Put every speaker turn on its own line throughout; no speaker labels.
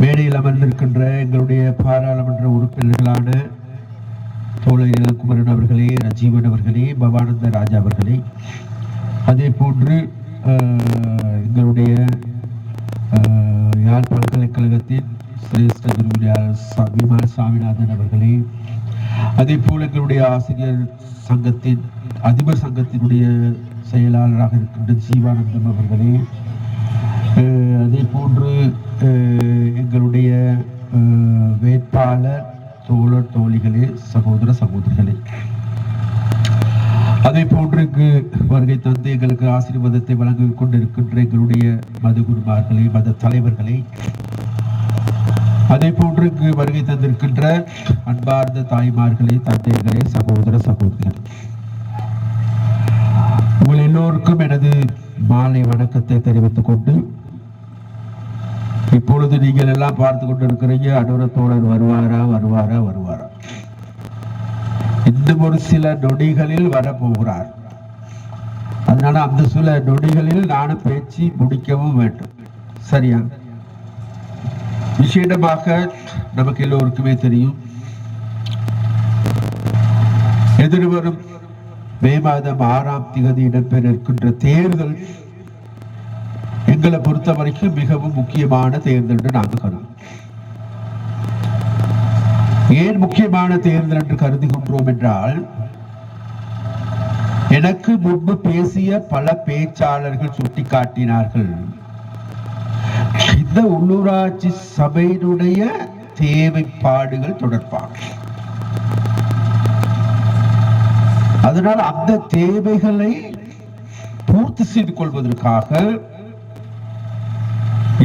மேடையில் அமர்ந்திருக்கின்ற எங்களுடைய பாராளுமன்ற உறுப்பினர்களான தோழர் இளங்குமரன் அவர்களே ரஜீவன் அவர்களே பவானந்த ராஜா அவர்களே. அதே போன்று எங்களுடைய யாழ் பல்கலைக்கழகத்தின் சிரேஷ்ட குருவினார் விமான சாமிநாதன் அவர்களே. அதே போல் எங்களுடைய ஆசிரியர் சங்கத்தின் அதிபர் சங்கத்தினுடைய செயலாளராக இருக்கின்ற ஜீவானந்தம் அவர்களே. அதே போன்று எங்களுடைய வேட்பாளர் தோழர் தோழிகளே சகோதர சகோதரிகளே. அதே போன்றுக்கு வருகை தந்து எங்களுக்கு ஆசீர்வாதத்தை வழங்கிக் கொண்டிருக்கின்ற எங்களுடைய மத குருமார்களே மத தலைவர்களே. அதே போன்றுக்கு வருகை தந்திருக்கின்ற அன்பார்ந்த தாய்மார்களே தந்தைகளே சகோதர சகோதரிகள். உங்கள் எல்லோருக்கும் எனது மாலை வணக்கத்தை தெரிவித்துக் கொண்டு இப்பொழுது நீங்கள் எல்லாம் பார்த்து கொண்டிருக்கிறீங்க. அனுரத்தோழர் வருவாரா? வருவாரா? வருவாரா? இன்னும் ஒரு சில நொடிகளில் வரப்போகிறார். அதனால அந்த சில நொடிகளில் நானும் பேச்சு முடிக்கவும் வேண்டும். சரியா? விசேடமாக நமக்கு எல்லோருக்குமே தெரியும். எதிர்வரும் மே மாதம் ஆறாம் திகதி இடம்பெற இருக்கின்ற தேர்தல் எங்களை பொறுத்த வரைக்கும் மிகவும் முக்கியமான தேர்தல் என்று நாங்கள் கருதும் ஏன் முக்கியமான தேர்தல் என்று கருதுகின்றோம் என்றால் எனக்கு முன்பு பேசிய பல பேச்சாளர்கள் சுட்டிக்காட்டினார்கள். இந்த உள்ளூராட்சி சபையினுடைய தேவைப்பாடுகள் தொடர்பாக. அதனால் அந்த தேவைகளை பூர்த்தி செய்து கொள்வதற்காக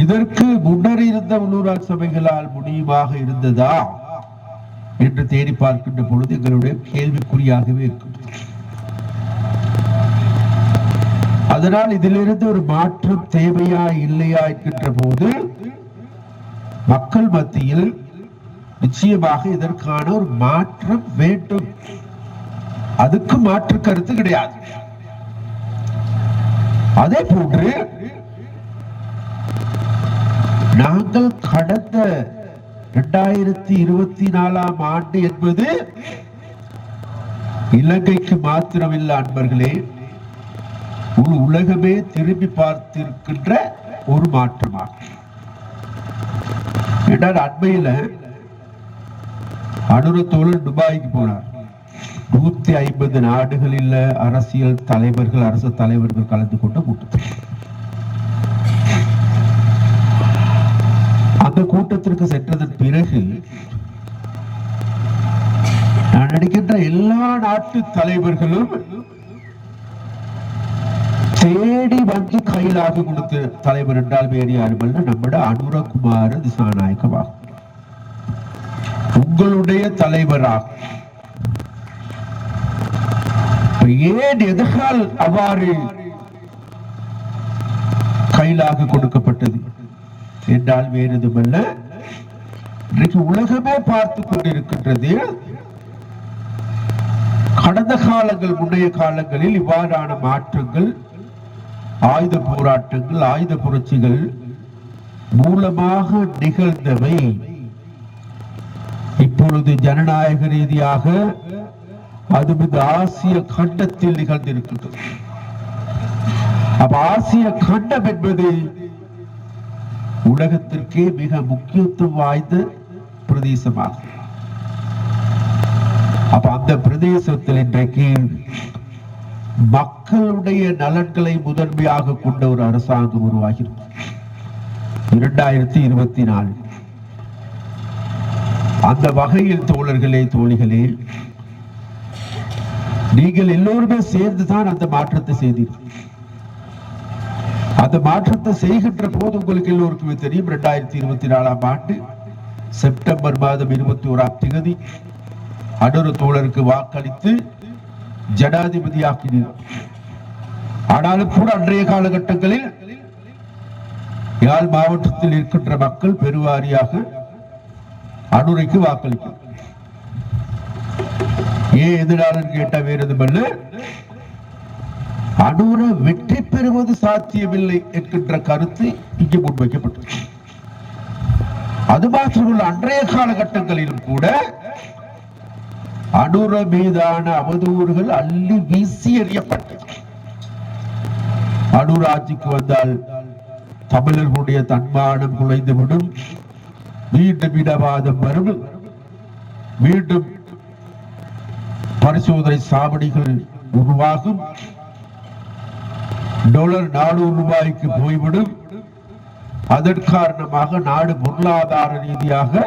இதற்கு முன்னர் இருந்த உள்ளூராட்சி சபைகளால் முடியுமாக இருந்ததா என்று தேடி பார்க்கின்ற பொழுது எங்களுடைய கேள்விக்குறியாகவே இருக்கும். அதனால் இதிலிருந்து ஒரு மாற்றம் தேவையா இல்லையா என்கின்ற போது மக்கள் மத்தியில் நிச்சயமாக இதற்கான ஒரு மாற்றம் வேண்டும். அதுக்கு மாற்று கருத்து கிடையாது. அதே போன்று நாங்கள் கடந்த இரண்டாயிரத்தி இருபத்தி நாலாம் ஆண்டு என்பது இலங்கைக்கு மாத்திரமில்லை அன்பர்களே முழு உலகமே திரும்பி பார்த்திருக்கின்ற ஒரு மாற்றமாகும் என்றால் அண்மையில அனுரத்தோழர் துபாய்க்கு போனார். நூத்தி ஐம்பது நாடுகளில் அரசியல் தலைவர்கள் அரசு தலைவர்கள் கலந்து கொண்ட கூட்டத்தில். அந்த கூட்டத்திற்கு சென்றதன் பிறகு நான் நடிக்கின்ற எல்லா நாட்டு தலைவர்களும் தேடி வந்து கையிலாக கொடுத்த தலைவர் என்றால் வேறு யாருமல்ல நம்மட அனுரகுமார திசாநாயகமாகும் உங்களுடைய தலைவராகும் ஏன் எதனால் அவ்வாறு கையிலாக கொடுக்கப்பட்டது? என்றால் வேறு எதுமல்ல இன்றைக்கு உலகமே பார்த்து கொண்டிருக்கின்றது. கடந்த காலங்கள் முன்னைய காலங்களில் இவ்வாறான மாற்றங்கள் ஆயுத போராட்டங்கள் ஆயுத புரட்சிகள் மூலமாக நிகழ்ந்தவை. இப்பொழுது ஜனநாயக ரீதியாக அது இந்த ஆசிய கண்டத்தில் நிகழ்ந்திருக்கின்றது. அப்ப ஆசிய கண்டம் என்பது உலகத்திற்கே மிக முக்கியத்துவம் வாய்ந்த பிரதேசமாகும். அப்ப அந்த பிரதேசத்தில் இன்றைக்கு மக்களுடைய நலன்களை முதன்மையாக கொண்ட ஒரு அரசாங்கம் உருவாகி இரண்டாயிரத்தி இருபத்தி நாலு. அந்த வகையில் தோழர்களே தோழிகளே நீங்கள் எல்லோருமே சேர்ந்துதான் அந்த மாற்றத்தை செய்தீர்கள். அந்த மாற்றத்தை செய்கின்ற போது உங்களுக்கு எல்லோருக்குமே தெரியும். இரண்டாயிரத்தி இருபத்தி நாலாம் ஆண்டு செப்டம்பர் மாதம் இருபத்தி ஓராம் திகதி அடரு தோழருக்கு வாக்களித்து ஜனாதிபதியாக்கினார் ஆனாலும் கூட அன்றைய காலகட்டங்களில் யாழ் மாவட்டத்தில் இருக்கின்ற மக்கள் பெருவாரியாக அனுரைக்கு வாக்களிக்கும். ஏன் எதிராளர் கேட்ட வேறு எதுமல்ல அடூர வெற்றி பெறுவது சாத்தியமில்லை என்கின்ற கருத்து இங்கே முன்வைக்கப்பட்டது அது மாத்திரமல்ல அன்றைய காலகட்டங்களிலும் கூட அனுர மீதான அவதூறுகள் அள்ளி வீசி எறியப்பட்டது. அடூர் ஆட்சிக்கு வந்தால் தமிழர்களுடைய தன்மானம் குலைந்துவிடும். மீண்டும் இடவாதம் வரும். மீண்டும் பரிசோதனை சாவடிகள் உருவாகும். டாலர் நானூறு ரூபாய்க்கு போய்விடும். அதன் காரணமாக நாடு பொருளாதார ரீதியாக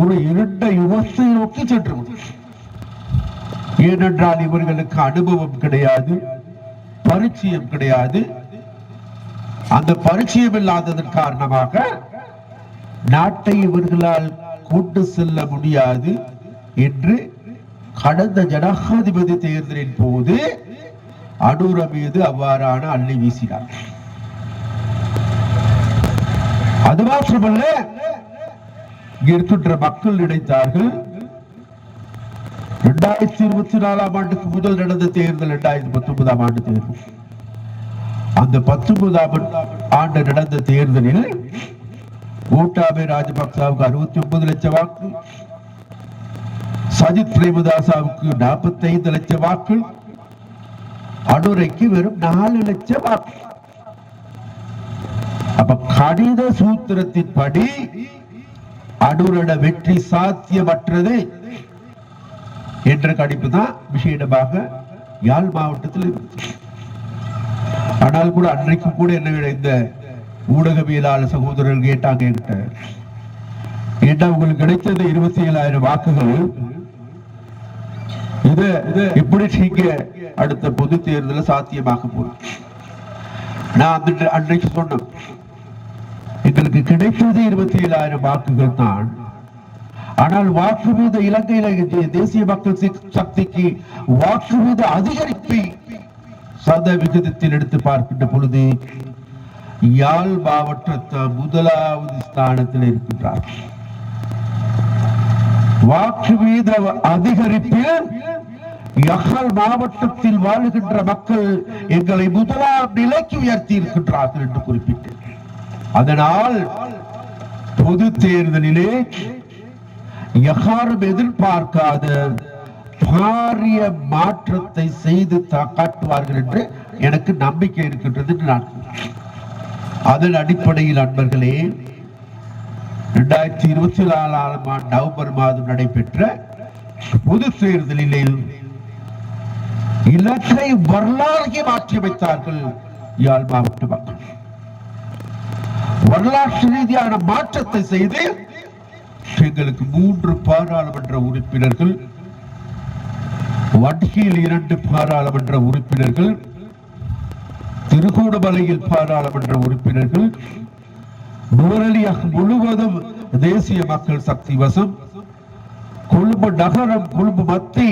ஒரு இருண்ட யுகத்தை நோக்கி சென்றுவிடும். ஏனென்றால் இவர்களுக்கு அனுபவம் கிடையாது பரிச்சயம் கிடையாது. அந்த பரிச்சயம் இல்லாததன் காரணமாக நாட்டை இவர்களால் கொண்டு செல்ல முடியாது என்று கடந்த ஜனாதிபதி தேர்தலின் போது அடூர மீது அவ்வாறான அள்ளி வீசினார். அது மாத்திரமல்ல இருக்கின்ற மக்கள் நினைத்தார்கள் இரண்டாயிரத்தி இருபத்தி நாலாம் ஆண்டுக்கு முதல் நடந்த தேர்தல் இரண்டாயிரத்தி பத்தொன்பதாம் ஆண்டு தேர்தல் அந்த பத்தொன்பதாம் ஆண்டு நடந்த தேர்தலில் கோட்டாபே ராஜபக்சாவுக்கு அறுபத்தி ஒன்பது லட்சம் வாக்கு சஜித் பிரேமதாசாவுக்கு நாற்பத்தி ஐந்து லட்சம் வாக்கு அனுரைக்கு வெறும் நாலு லட்சம் அப்ப அப்ப கணித சூத்திரத்தின்படி அனுரட வெற்றி சாத்தியமற்றது என்ற கணிப்பு தான் விஷயமாக யாழ் மாவட்டத்தில் ஆனால் கூட அன்றைக்கு கூட என்ன இந்த ஊடகவியலாளர் சகோதரர்கள் கேட்டாங்க என்கிட்ட. ஏண்டா உங்களுக்கு கிடைத்தது இருபத்தி ஏழாயிரம் வாக்குகள்? இது இது எப்படி நீங்க அடுத்த பொது தேர்தலில் சாத்தியமாக போறோம் நான் அந்த அன்றைக்கு சொன்னேன். எங்களுக்கு கிடைத்தது இருபத்தி ஏழாயிரம் வாக்குகள் தான். ஆனால் வாக்கு மீத இலங்கையில தேசிய மக்கள் சக்திக்கு வாக்கு மீத அதிகரிப்பை சத விகிதத்தில் எடுத்து பார்க்கின்ற பொழுது யாழ் மாவட்டத்தை முதலாவது ஸ்தானத்தில் இருக்கின்றார்கள். வாக்கு வீத அதிகரிப்பில் யகல் மாவட்டத்தில் வாழுகின்ற மக்கள் எங்களை முதலாம் நிலைக்கு உயர்த்தி இருக்கின்றார்கள் என்று குறிப்பிட்டேன் அதனால் பொது தேர்தலிலே யாரும் எதிர்பார்க்காத பாரிய மாற்றத்தை செய்து காட்டுவார்கள் என்று எனக்கு நம்பிக்கை இருக்கின்றது என்று நான் அதன் அடிப்படையில் அன்பர்களே இரண்டாயிரத்தி இருபத்தி நாலாம் ஆண்டு நவம்பர் மாதம் நடைபெற்ற பொது தேர்தலிலே இலக்கை வரலாறு மாற்றியமைத்தார்கள் யாழ் மாவட்ட மக்கள். வரலாற்று ரீதியான மாற்றத்தை செய்து எங்களுக்கு மூன்று பாராளுமன்ற உறுப்பினர்கள் வடக்கில் இரண்டு பாராளுமன்ற உறுப்பினர்கள் திருகோணமலையில் பாராளுமன்ற உறுப்பினர்கள் நுவரெலியாக முழுவதும் தேசிய மக்கள் சக்தி வசம். கொழும்பு நகரம் கொழும்பு மத்தி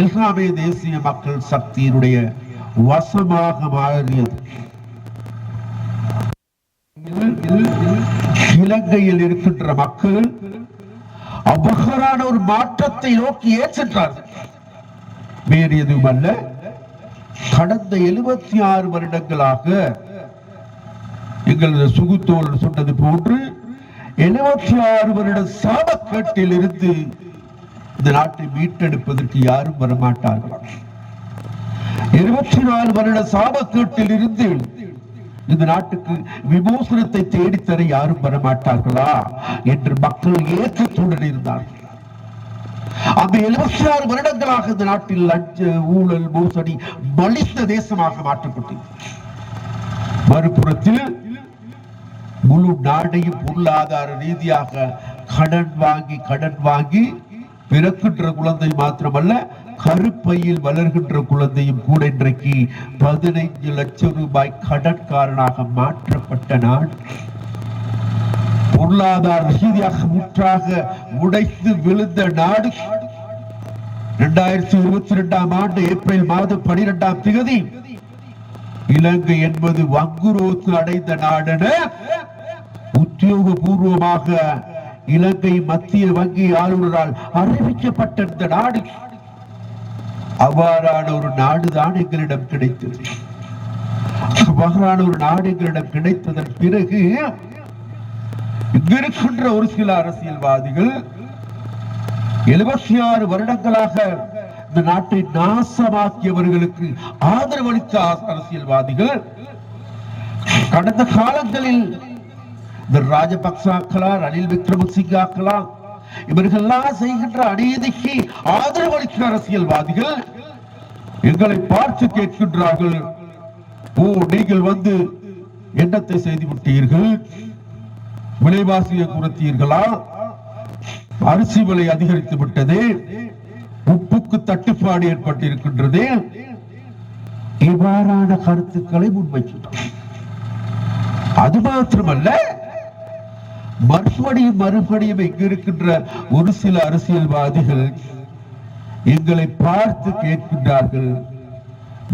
எல்லாமே தேசிய மக்கள் சக்தியினுடைய வசமாக மாறியது. இலங்கையில் இருக்கின்ற மக்கள் அபகரான ஒரு மாற்றத்தை நோக்கி ஏற்றென்றார்கள் வேறு எதுவும் அல்ல கடந்த எழுபத்தி ஆறு வருடங்களாக எங்களது சுகுத்தோல் சொன்னது போன்று எழுபத்தி ஆறு வருட சாபக்கட்டில் இருந்து இந்த நாட்டை மீட்டெடுப்பதற்கு யாரும் வரமாட்டார்கள். இருபத்தி நாலு வருட சாபக்கேட்டில் இருந்து இந்த நாட்டுக்கு விமோசனத்தை தேடித்தர யாரும் வரமாட்டார்களா என்று மக்கள் ஏக்கத்துடன் இருந்தார்கள். அந்த எழுபத்தி ஆறு வருடங்களாக இந்த நாட்டில் லஞ்ச ஊழல் மோசடி மலிந்த தேசமாக மாற்றப்பட்டது மறுபுறத்தில் முழு நாடையும் பொருளாதார ரீதியாக கடன் வாங்கி கடன் வாங்கி பிறக்கின்ற குழந்தை மாத்திரமல்ல கருப்பையில் வளர்கின்ற குழந்தையும் கூட இன்றைக்கு பதினைந்து லட்சம் ரூபாய் கடன்காரனாக மாற்றப்பட்ட நாடு பொருளாதார ரீதியாக முற்றாக உடைத்து விழுந்த நாடு. இரண்டாயிரத்தி இருபத்தி இரண்டாம் ஆண்டு ஏப்ரல் மாதம் பனிரெண்டாம் தேதி இலங்கை என்பது வங்குரோத்து அடைந்த நாடென உத்தியோகபூர்வமாக இலங்கை மத்திய வங்கி ஆளுநரால் அறிவிக்கப்பட்ட இந்த நாடு அவ்வாறான ஒரு நாடுதான் எங்களிடம் கிடைத்தது அவ்வாறான ஒரு நாடு எங்களிடம் கிடைத்ததன் பிறகு இங்கிருக்கின்ற ஒரு சில அரசியல்வாதிகள் எழுபத்தி ஆறு வருடங்களாக இந்த நாட்டை நாசமாக்கியவர்களுக்கு ஆதரவளித்த அரசியல்வாதிகள் கடந்த காலங்களில் இந்த ராஜபக்சாக்களா ரணில் விக்ரமசிங்காக்களா இவர்கள்லாம் செய்கின்ற அநீதிக்கு ஆதரவளிக்கும் அரசியல்வாதிகள் எங்களை பார்த்து கேட்கின்றார்கள். ஓ நீங்கள் வந்து எண்ணத்தை செய்து விட்டீர்கள்? விலைவாசியை குறைத்தீர்களா? அரிசி விலை அதிகரித்து விட்டது. உப்புக்கு தட்டுப்பாடு ஏற்பட்டிருக்கின்றது. இவ்வாறான கருத்துக்களை முன்வைக்கின்றோம். அது மாத்திரமல்ல மறுபடியும் மறுபடியும் இங்கு இருக்கின்ற ஒரு சில அரசியல்வாதிகள் எங்களை பார்த்து கேட்கின்றார்கள்.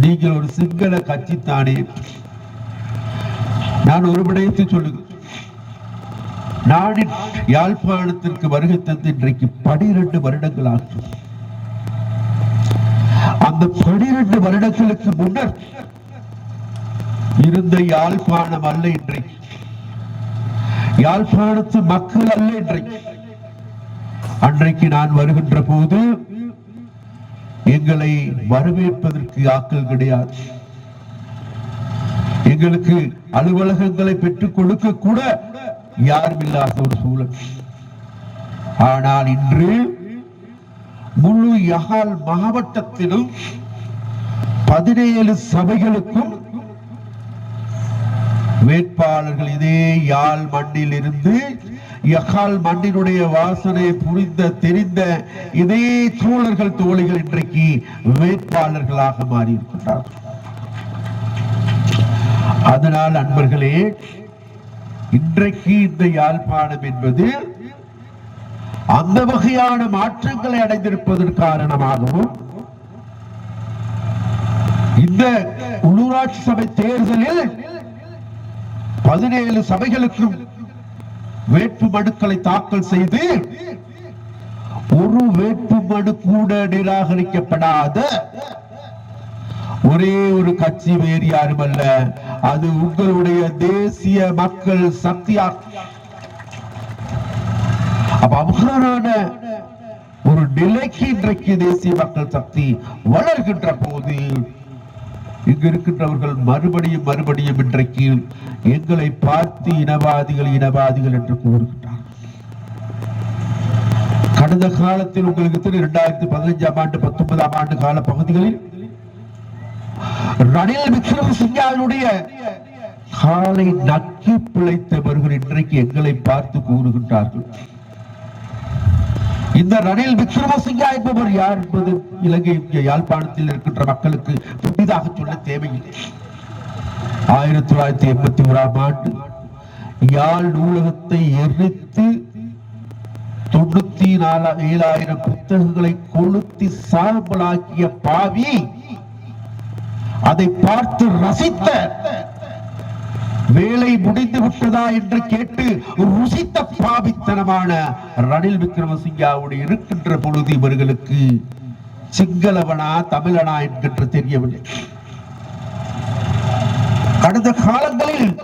நீங்கள் ஒரு சிங்கள கட்சி தானே நான் ஒரு விடயத்தை சொல்லுங்க. நாடின் யாழ்ப்பாணத்திற்கு வருகை தந்து இன்றைக்கு பனிரெண்டு வருடங்கள் ஆகும் அந்த பனிரெண்டு வருடங்களுக்கு முன்னர் இருந்த யாழ்ப்பாணம் அல்ல இன்றைக்கு. யாழ்ப்பாணத்து மக்கள் அல்ல இன்றைக்கு. அன்றைக்கு நான் வருகின்ற போது எங்களை வரவேற்பதற்கு ஆக்கள் கிடையாது. எங்களுக்கு அலுவலகங்களை பெற்றுக் கொடுக்க கூட யாரும் இல்லாத ஒரு சூழல். ஆனால் இன்று முழு யகால் மாவட்டத்திலும் பதினேழு சபைகளுக்கும் வேட்பாளர்கள் இதே யாழ் மண்ணில் இருந்து யகால் மண்ணினுடைய வாசனை புரிந்த தெரிந்த இதே தோழர்கள் தோழிகள் இன்றைக்கு வேட்பாளர்களாக மாறியிருக்கின்றார்கள் அதனால் அன்பர்களே இன்றைக்கு இந்த யாழ்ப்பாணம் என்பது அந்த வகையான மாற்றங்களை அடைந்திருப்பதன் காரணமாகவும் இந்த உள்ளூராட்சி சபை தேர்தலில் பதினேழு சபைகளுக்கும் வேட்பு மனுக்களை தாக்கல் செய்து ஒரு வேட்பு மனு கூட நிராகரிக்கப்படாத ஒரே ஒரு கட்சி வேறு யாரும் அல்ல அது உங்களுடைய தேசிய மக்கள் சக்தியா அப்ப அவ்வாறான ஒரு நிலைக்கு இன்றைக்கு தேசிய மக்கள் சக்தி வளர்கின்ற போது இங்கு இருக்கின்றவர்கள் மறுபடியும் மறுபடியும் இன்றைக்கு எங்களை பார்த்து இனவாதிகள் இனவாதிகள் என்று கூறுகின்றார். கடந்த காலத்தில் உங்களுக்கு தெரியும் இரண்டாயிரத்தி பதினைஞ்சாம் ஆண்டு பத்தொன்பதாம் ஆண்டு கால பகுதிகளில் ரணில் விக்ரமசிங்காவினுடைய காலை நக்கி பிழைத்தவர்கள் இன்றைக்கு எங்களை பார்த்து கூறுகின்றார்கள். இந்த ரணில் விக்ரமசிங்கா என்பவர் யார் என்பது இலங்கை யாழ்ப்பாணத்தில் இருக்கின்ற மக்களுக்கு புதிதாக சொல்ல தேவையில்லை. ஆயிரத்தி தொள்ளாயிரத்தி எண்பத்தி ஓராம் ஆண்டு யாழ் நூலகத்தை எரித்து தொண்ணூத்தி நாலு ஏழாயிரம் புத்தகங்களை கொளுத்தி சாம்பலாக்கிய பாவி அதை பார்த்து ரசித்த வேலை முடிந்து விட்டதா என்று கேட்டு ருசித்த பாவித்தனமான ரணில் விக்ரமசிங்காவுடைய இருக்கின்ற பொழுது இவர்களுக்கு சிங்களவனா தமிழனா என்கின்ற தெரியவில்லை. கடந்த காலங்களில்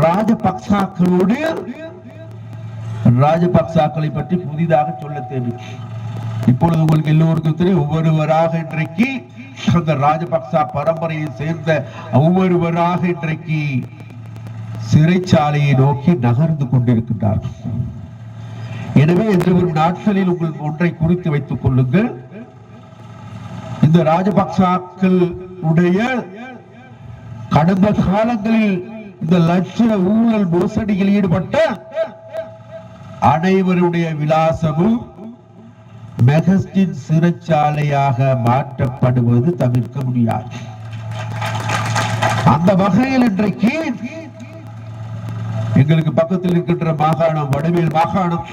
ராஜபக்சாக்களோடு ராஜபக்சாக்களை பற்றி புதிதாக சொல்ல தேவை இப்பொழுது உங்களுக்கு எல்லோருக்கும் தெரியும் ஒவ்வொருவராக இன்றைக்கு அந்த ராஜபக்சா பரம்பரையை சேர்ந்த ஒவ்வொருவராக இன்றைக்கு சிறைச்சாலையை நோக்கி நகர்ந்து கொண்டிருக்கின்றார்கள். எனவே எதிர்வரும் நாட்களில் உங்கள் ஒன்றை குறித்து வைத்துக் கொள்ளுங்கள். இந்த ராஜபக்சாக்கள் உடைய கடந்த காலங்களில் இந்த லட்ச ஊழல் மோசடியில் ஈடுபட்ட அனைவருடைய விலாசமும் மெகஸ்டின் சிறைச்சாலையாக மாற்றப்படுவது தவிர்க்க முடியாது. அந்த வகையில் இன்றைக்கு எங்களுக்கு பக்கத்தில் இருக்கின்ற மாகாணம் வடமேல் மாகாணம்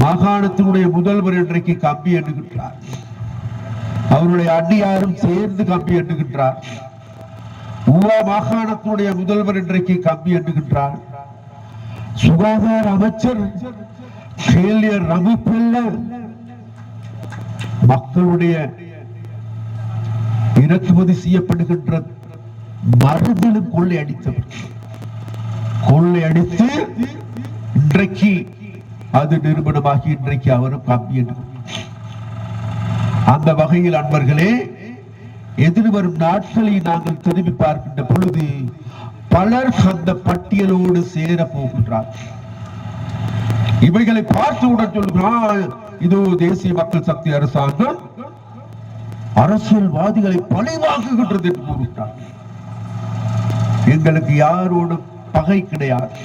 மாகாணத்தினுடைய முதல்வர் இன்றைக்கு கம்பி எண்ணுகின்றார். அவருடைய அண்ணியாரும் சேர்ந்து கம்பி எண்ணுகின்றார். உவா மாகாணத்தினுடைய முதல்வர் இன்றைக்கு கம்பி எண்ணுகின்றார். சுகாதார அமைச்சர் ஃபெயிலியர் மக்களுடைய இறக்குமதி செய்யப்படுகின்ற மருந்திலும் கொள்ளை அடித்தவர். கொள்ளையடித்து இன்றைக்கு அது நிறுவனமாகி இன்றைக்கு அவரும் அந்த வகையில் அன்பர்களே எதிர்வரும் நாட்களை நாங்கள் திரும்பி பார்க்கின்ற பொழுது பலர் அந்த பட்டியலோடு சேர போகின்றார் இவைகளை பார்த்தவுடன் சொல்கிறான் இது தேசிய மக்கள் சக்தி அரசாங்கம் அரசியல்வாதிகளை பழிவாங்குகின்றது என்று கூறுகிறார். எங்களுக்கு யாரோடும் பகை கிடையாது.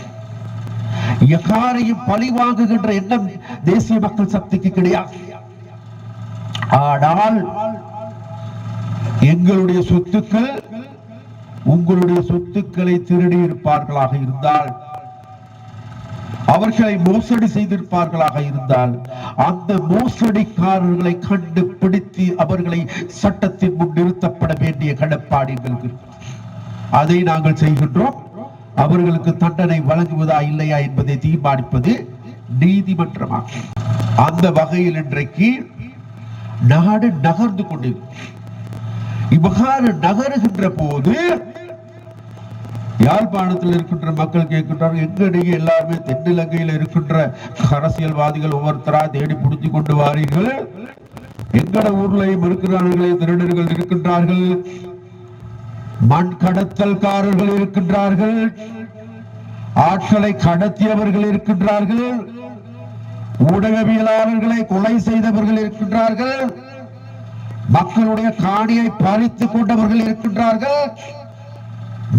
எகாரையும் பழிவாங்குகின்ற எண்ணம் தேசிய மக்கள் சக்திக்கு கிடையாது. ஆனால் எங்களுடைய சொத்துக்கள் உங்களுடைய சொத்துக்களை திருடி இருப்பார்களாக இருந்தால் அவர்களை மோசடி செய்திருப்பார்களாக இருந்தால் அந்த மோசடிக்காரர்களை கண்டுபிடித்து அவர்களை சட்டத்தின் முன் நிறுத்தப்பட வேண்டிய கடப்பாடு எங்களுக்கு அதை நாங்கள் செய்கின்றோம். அவர்களுக்கு தண்டனை வழங்குவதா இல்லையா என்பதை தீர்மானிப்பது நீதிமன்றமாகும். அந்த வகையில் இன்றைக்கு நாடு நகர்ந்து கொண்டு இவ்வாறு நகருகின்ற போது யாழ்ப்பாணத்தில் இருக்கின்ற மக்கள் கேட்கின்றார்கள் எங்க நீங்க எல்லாருமே தென்னிலங்கையில் இருக்கின்ற அரசியல்வாதிகள் ஒவ்வொருத்தரா தேடி பிடித்து கொண்டு வாரீர்கள். எங்கட ஊர்லையும் இருக்கிறார்களே திருடர்கள் இருக்கின்றார்கள். மண் கடத்தல்காரர்கள் இருக்கின்றார்கள். ஆட்களை கடத்தியவர்கள் இருக்கின்றார்கள். ஊடகவியலாளர்களை கொலை செய்தவர்கள் இருக்கின்றார்கள். மக்களுடைய காணியை பறித்துக் கொண்டவர்கள் இருக்கின்றார்கள்.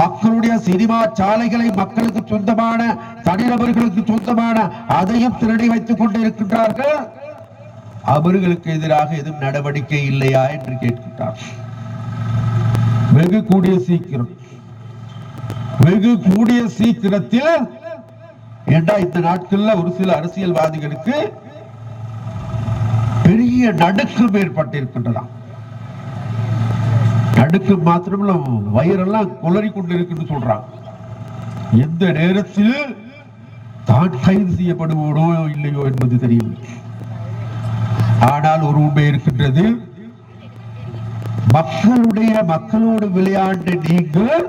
மக்களுடைய சினிமா சாலைகளை மக்களுக்கு சொந்தமான தனிநபர்களுக்கு சொந்தமான அதையும் திருடி வைத்துக் கொண்டு இருக்கின்றார்கள் அவர்களுக்கு எதிராக எதுவும் நடவடிக்கை இல்லையா என்று கேட்கின்றார். வெகு கூடிய சீக்கிரம் வெகு கூடிய சீக்கிரத்தில் ஏண்டா இந்த நாட்கள்ல ஒரு சில அரசியல்வாதிகளுக்கு பெரிய நடுக்கம் ஏற்பட்டிருக்கின்றதாம். நடுக்கம் மாத்திரமல்ல வயிறெல்லாம் குளறி கொண்டு இருக்குன்னு சொல்றாங்க எந்த நேரத்தில் தான் கைது செய்யப்படுவோனோ இல்லையோ என்பது தெரியவில்லை. ஆனால் ஒரு உண்மை இருக்கின்றது. மக்களுடைய மக்களோடு விளையாண்டு நீங்கள்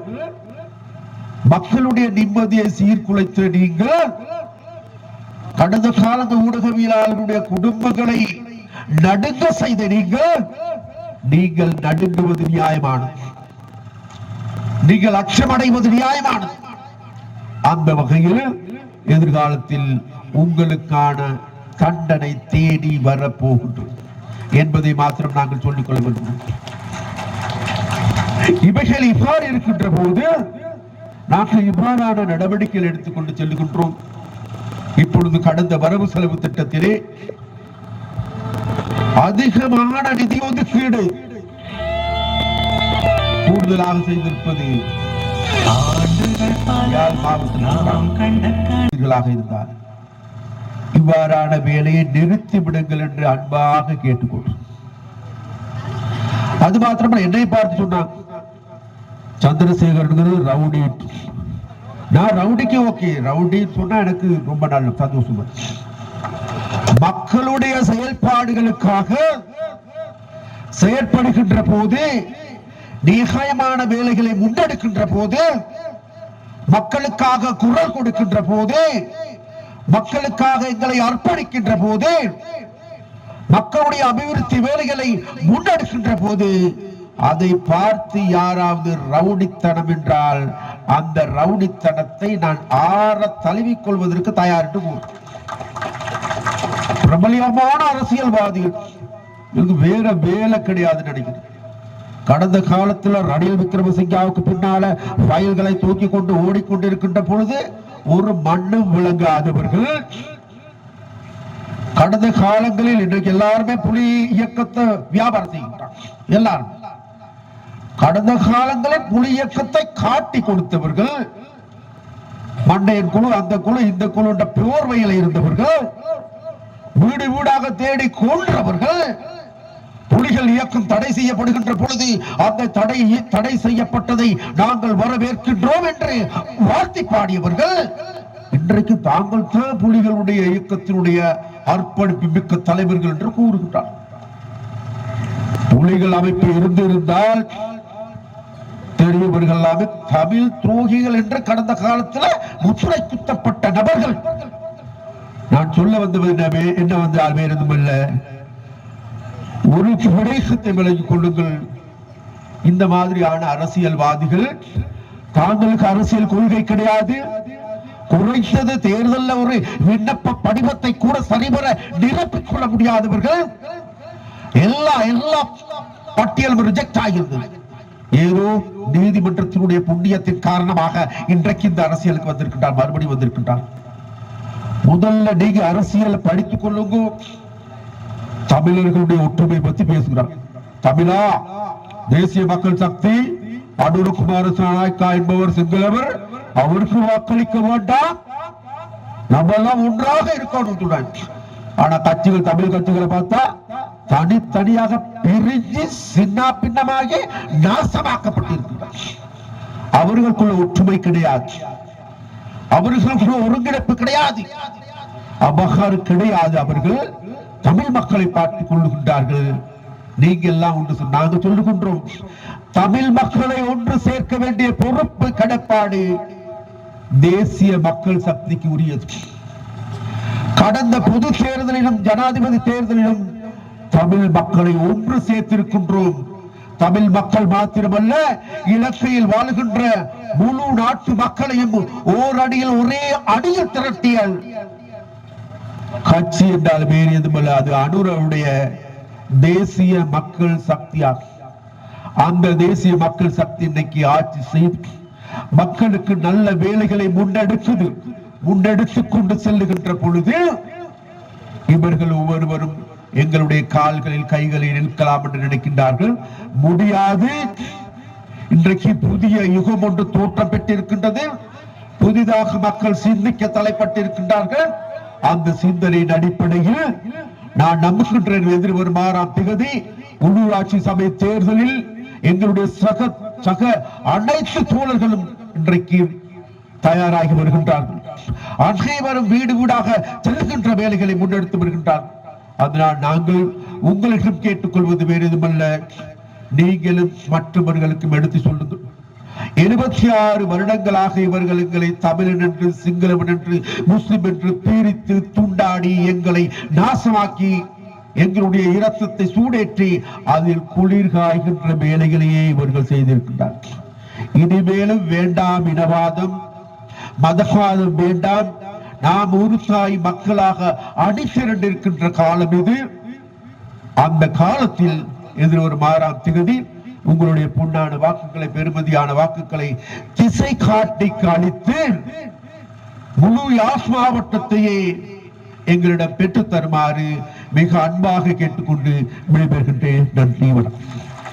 மக்களுடைய நிம்மதியை சீர்குலைத்த நீங்கள் கடந்த கால ஊடகவியலாளருடைய குடும்பங்களை நடுங்க செய்த நீங்கள் நீங்கள் நடுங்குவது நியாயமானது நீங்கள் அச்சமடைவது நியாயமானது அந்த வகையில் எதிர்காலத்தில் உங்களுக்கான தண்டனை தேடி வரப்போகின்றது என்பதை மாத்திரம் நாங்கள் சொல்லிக்கொள்ள வேண்டும். இவைகள் இவ்வாறு இருக்கின்ற போது நாங்கள் இவ்வாறான நடவடிக்கைகள் எடுத்துக்கொண்டு செல்லுகின்றோம். இப்பொழுது கடந்த வரவு செலவு திட்டத்திலே அதிகமான நிதி ஒதுக்கீடு. கூடுதலாக செய்திருப்பது மாவட்டத்தில் இருந்தார் இவ்வாறான வேலையை நிறுத்தி விடுங்கள் என்று அன்பாக கேட்டுக்கொள்றோம் அது மாத்திரமல்ல என்னை பார்த்து சொன்னாங்க சந்திரசேகர் ரவுடி நான் ரவுடிக்கு ஓகே. ரவுடின்னு சொன்னா எனக்கு ரொம்ப நல்ல சந்தோஷம். மக்களுடைய செயல்பாடுகளுக்காக செயற்படுகின்ற போது நியாயமான வேலைகளை முன்னெடுக்கின்ற போது மக்களுக்காக குரல் கொடுக்கின்ற போது மக்களுக்காக எங்களை அர்ப்பணிக்கின்ற போது மக்களுடைய அபிவிருத்தி வேலைகளை முன்னெடுக்கின்ற போது அதை பார்த்து யாராவது ரவுடித்தனம் என்றால் அந்த ரவுடித்தனத்தை நான் ஆற தழுவிக் கொள்வதற்கு தயார் என்று பிரபலியமான அரசியல்வாதிகள். இதுக்கு வேற வேலை கிடையாது நடிகர். கடந்த காலத்துல ரணில் விக்ரமசிங்காவுக்கு பின்னால ஃபைல்களை தூக்கி கொண்டு ஓடிக்கொண்டிருக்கின்ற பொழுது ஒரு மண்ணும் விளங்காதவர்கள். கடந்த காலங்களில் இன்றைக்கு எல்லாருமே புலி இயக்கத்தை வியாபாரம் செய்கின்றாங்க. எல்லாரும். கடந்த காலங்களில் புலி இயக்கத்தை காட்டி கொடுத்தவர்கள் மண்டையன் குழு அந்த குழு இந்த குழு போர்வையில் இருந்தவர்கள் வீடு வீடாக தேடி கொன்றவர்கள் புலிகள் இயக்கம் தடை செய்யப்படுகின்ற பொழுது அந்த தடை தடை செய்யப்பட்டதை நாங்கள் வரவேற்கின்றோம் என்று வாழ்த்தி பாடியவர்கள் இன்றைக்கு தாங்கள் தான் புலிகளுடைய இயக்கத்தினுடைய அர்ப்பணிப்பு மிக்க தலைவர்கள் என்று கூறுகின்றார். புலிகள் அமைப்பு இருந்திருந்தால் தெரியவர்கள் தமிழ் துரோகிகள் என்று கடந்த காலத்துல முற்றுரை குத்தப்பட்ட நபர்கள். நான் சொல்ல வந்தது என்ன வந்தால் வேறு அல்ல. ஒரு பிரதேசத்தை விலகிக் கொள்ளுங்கள். இந்த மாதிரியான அரசியல்வாதிகள் தாங்களுக்கு அரசியல் கொள்கை கிடையாது. குறைந்தது தேர்தலில் ஒரு விண்ணப்ப படிவத்தை கூட சரிவர நிரப்பிக் கொள்ள முடியாதவர்கள் எல்லா எல்லா பட்டியலும் ரிஜெக்ட் ஆகியிருந்தது ஏதோ நீதிமன்றத்தினுடைய புண்ணியத்தின் காரணமாக இன்றைக்கு இந்த அரசியலுக்கு வந்திருக்கின்றார் மறுபடியும் வந்திருக்கின்றார். முதல்ல நீங்க அரசியல் படித்துக் கொள்ளுங்க. தமிழர்களுடைய ஒற்றுமை பத்தி பேசுகிறார். தமிழா தேசிய மக்கள் சக்தி அனுரகுமார சாணாய்க்கா என்பவர் சிங்களவர் அவருக்கு வாக்களிக்க வேண்டாம். நம்ம எல்லாம் ஒன்றாக இருக்கணும் ஆனா கட்சிகள் தமிழ் கட்சிகளை பார்த்தா தனித்தனியாக பிரிஞ்சு சின்ன பின்னமாகி நாசமாக்கப்பட்டிருக்கிறார். அவர்களுக்குள்ள ஒற்றுமை கிடையாது. அவர்களுக்குள்ள ஒருங்கிணைப்பு கிடையாது. அபகர் கிடையாது அவர்கள் தமிழ் மக்களை பார்த்துக் கொள்ளுகின்றார்கள். நீங்க எல்லாம் ஒன்று நாங்கள் சொல்லுகின்றோம் தமிழ் மக்களை ஒன்று சேர்க்க வேண்டிய பொறுப்பு கடப்பாடு. தேசிய மக்கள் சக்திக்கு உரியது. கடந்த பொது தேர்தலிலும் ஜனாதிபதி தேர்தலிலும் தமிழ் மக்களை ஒன்று சேர்த்திருக்கின்றோம். தமிழ் மக்கள் மாத்திரமல்ல இலக்கையில் வாழுகின்ற முழு நாட்டு மக்களையும் ஓர் அடியில் ஒரே அடியில் திரட்டியல். கட்சி என்றால் வேறு எதுவும் அது அனுரவுடைய தேசிய மக்கள் சக்தியாகும் அந்த தேசிய மக்கள் சக்தி இன்னைக்கு ஆட்சி செய்து மக்களுக்கு நல்ல வேலைகளை முன்னெடுக்குது முன்னெடுத்து கொண்டு செல்லுகின்ற பொழுது இவர்கள் ஒவ்வொருவரும் எங்களுடைய கால்களில் கைகளில் நிற்கலாம் என்று நினைக்கின்றார்கள். முடியாது. இன்றைக்கு புதிய யுகம் ஒன்று தோற்றம் பெற்றிருக்கின்றது புதிதாக மக்கள் சிந்திக்க தலைப்பட்டிருக்கின்றார்கள். அந்த சிந்தனையின் அடிப்படையில் நான் நம்புகின்றேன் எதிர்வருமாறாம் திகதி உள்ளூராட்சி சபை தேர்தலில் எங்களுடைய சக சக அனைத்து தோழர்களும் இன்றைக்கு தயாராகி வருகின்றார்கள். அனைவரும் வீடு வீடாக செல்கின்ற வேலைகளை முன்னெடுத்து வருகின்றார்கள் அதனால் நாங்கள் உங்களிடம் கேட்டுக்கொள்வது வேறு எதுமல்ல நீங்களும் மற்றவர்களுக்கும் எடுத்து சொல்லுங்கள். எழுபத்தி ஆறு வருடங்களாக இவர்கள் எங்களை தமிழன் என்று சிங்களம் என்று முஸ்லிம் என்று பீரித்து துண்டாடி எங்களை நாசமாக்கி எங்களுடைய இரத்தத்தை சூடேற்றி அதில் குளிர் காய்கின்ற வேலைகளையே இவர்கள் செய்திருக்கின்றார்கள் இனிமேலும் வேண்டாம் இனவாதம் மதவாதம் வேண்டாம். நாம் ஒரு மக்களாக அணிதிரண்டிருக்கின்ற காலம் இது. அந்த காலத்தில் எதிர்வரும் ஆறாம் திகதி? உங்களுடைய பொன்னான வாக்குகளை பெருமதியான வாக்குகளை திசை காட்டி கழித்து முழு யாஸ் மாவட்டத்தையே எங்களிடம் பெற்று தருமாறு மிக அன்பாக கேட்டுக்கொண்டு விடைபெறுகின்றேன். நன்றி வணக்கம்.